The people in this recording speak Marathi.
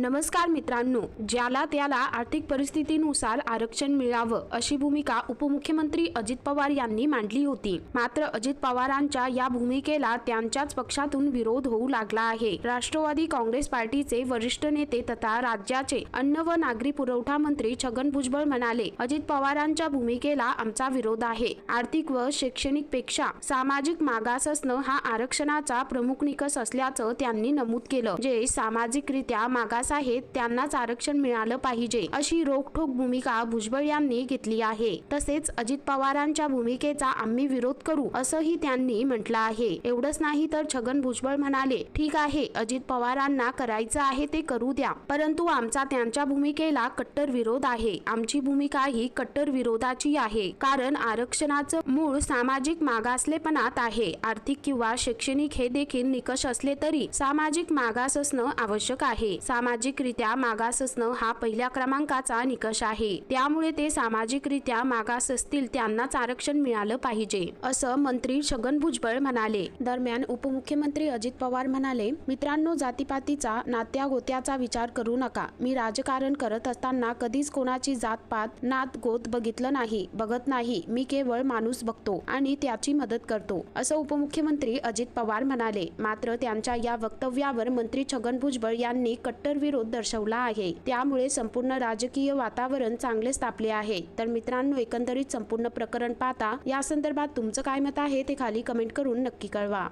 नमस्कार मित्रांनो ज्याला त्याला आर्थिक परिस्थितीनुसार आरक्षण मिळावं अशी भूमिका उपमुख्यमंत्री अजित पवार यांनी मांडली होती. मात्र अजित पवारांच्या या भूमिकेला त्यांच्याच पक्षातून विरोध होऊ लागला आहे. राष्ट्रवादी काँग्रेस पार्टीचे वरिष्ठ नेते तथा राज्याचे अन्न व नागरी पुरवठा मंत्री छगन भुजबळ म्हणाले अजित पवारांच्या भूमिकेला आमचा विरोध आहे. आर्थिक व शैक्षणिकपेक्षा सामाजिक मागास असणं हा आरक्षणाचा प्रमुख निकष असल्याचं त्यांनी नमूद केलं जे सामाजिकरित्या मागास आहेत त्यांनाच आरक्षण मिळालं पाहिजे अशी रोखठोक भूमिका भुजबळ यांनी घेतली आहे. तसेच अजित पवारांच्या भूमिकेचा आम्ही विरोध करू असंही त्यांनी म्हटलं आहे. एवढंच नाही तर छगन भुजबळ म्हणाले ठीक आहे अजित पवारांना करायचं आहे ते करू द्या. परंतु आमचा त्यांच्या भूमिकेला कट्टर विरोध आहे. आमची भूमिका ही कट्टर विरोधाची आहे. कारण आरक्षणाचं मूळ सामाजिक मागासलेपणात आहे. आर्थिक किंवा शैक्षणिक हे देखील निकष असले तरी सामाजिक मागास असणं आवश्यक आहे. सामाजिकरित्या मागास असणं हा पहिल्या क्रमांकाचा निकष आहे. त्यामुळे ते सामाजिकरित्या मागास असतील त्यांनाच आरक्षण मिळालं पाहिजे असं मंत्री छगन भुजबळ म्हणाले. दरम्यान उपमुख्यमंत्री अजित पवार म्हणाले मित्रांनो जातीपातीचा नात्या गोत्याचा विचार करू नका. मी राजकारण करत असताना कधीच कोणाची जातपात नात गोत बघितलं नाही बघत नाही. मी केवळ माणूस बघतो आणि त्याची मदत करतो असं उपमुख्यमंत्री अजित पवार म्हणाले. मात्र त्यांच्या या वक्तव्यावर मंत्री छगन भुजबळ यांनी कट्टरवीर विरोध दर्शवला आहे. त्यामुळे संपूर्ण राजकीय वातावरण चांगलेच तापले आहे. तर मित्रांनो एकंदरीत संपूर्ण प्रकरण पाहता या संदर्भात तुमचं काय मत आहे ते खाली कमेंट करून नक्की कळवा.